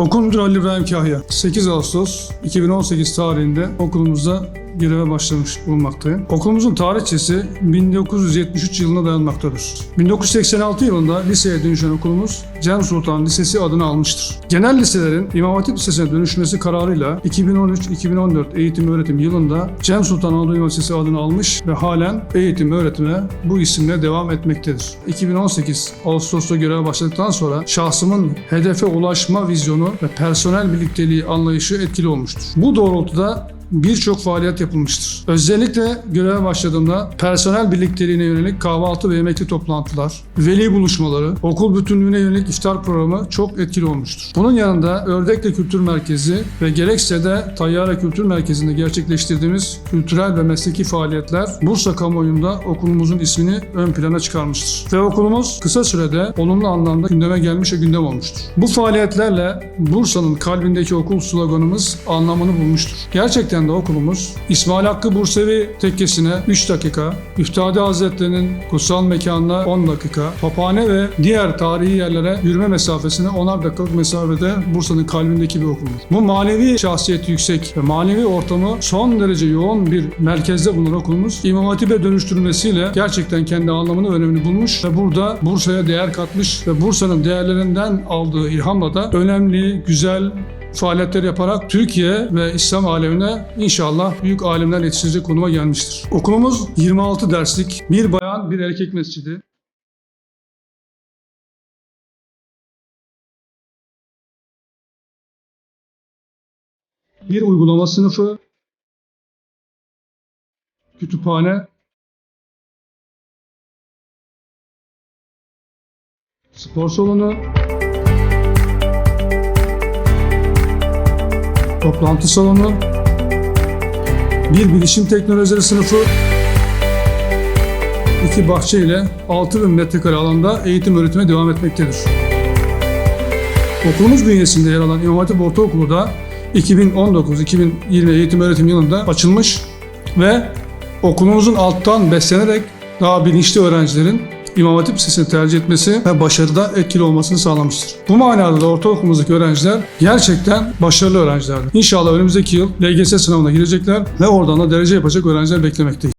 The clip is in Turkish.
Okul Müdürü Ali İbrahim Kahya. 8 Ağustos 2018 tarihinde okulumuzda göreve başlamış bulunmaktayım. Okulumuzun tarihçesi 1973 yılına dayanmaktadır. 1986 yılında liseye dönüşen okulumuz Cem Sultan Lisesi adını almıştır. Genel liselerin İmam Hatip Lisesi'ne dönüşmesi kararıyla 2013-2014 eğitim öğretim yılında Cem Sultan Anadolu Üniversitesi adını almış ve halen eğitim öğretime bu isimle devam etmektedir. 2018 Ağustos'ta göreve başladıktan sonra şahsımın hedefe ulaşma vizyonu ve personel birlikteliği anlayışı etkili olmuştur. Bu doğrultuda birçok faaliyet yapılmıştır. Özellikle göreve başladığımda personel birlikteliğine yönelik kahvaltı ve yemekli toplantılar, veli buluşmaları, okul bütünlüğüne yönelik iftar programı çok etkili olmuştur. Bunun yanında Ördekli Kültür Merkezi ve gerekse de Tayyare Kültür Merkezi'nde gerçekleştirdiğimiz kültürel ve mesleki faaliyetler Bursa kamuoyunda okulumuzun ismini ön plana çıkarmıştır. Ve okulumuz kısa sürede olumlu anlamda gündeme gelmiş ve gündem olmuştur. Bu faaliyetlerle Bursa'nın kalbindeki okul sloganımız anlamını bulmuştur. Gerçekten de okulumuz İsmail Hakkı Bursevi tekkesine 3 dakika, Üftade Hazretleri'nin kutsal mekanına 10 dakika, Tophane ve diğer tarihi yerlere yürüme mesafesine 10'ar dakikalık mesafede Bursa'nın kalbindeki bir okuldur. Bu manevi şahsiyeti yüksek ve manevi ortamı son derece yoğun bir merkezde bulunan okulumuz İmam Hatip'e dönüştürülmesiyle gerçekten kendi anlamını önemini bulmuş ve burada Bursa'ya değer katmış ve Bursa'nın değerlerinden aldığı ilhamla da önemli, güzel, faaliyetler yaparak Türkiye ve İslam alemine inşallah büyük alimler yetiştirecek konuma gelmiştir. Okulumuz 26 derslik, bir bayan bir erkek mescidi. Bir uygulama sınıfı, kütüphane, spor salonu, toplantı salonu, bir bilişim teknolojileri sınıfı, iki bahçe ile 6000 metrekare alanda eğitim öğretime devam etmektedir. Okulumuz bünyesinde yer alan İmam Hatip Ortaokulu da 2019-2020 eğitim öğretim yılında açılmış ve okulumuzun alttan beslenerek daha bilinçli öğrencilerin İmam Hatip Lisesi'ni tercih etmesi ve başarıda etkili olmasını sağlamıştır. Bu manada da ortaokulumuzdaki öğrenciler gerçekten başarılı öğrencilerdir. İnşallah önümüzdeki yıl LGS sınavına girecekler ve oradan da derece yapacak öğrenciler beklemekteyiz.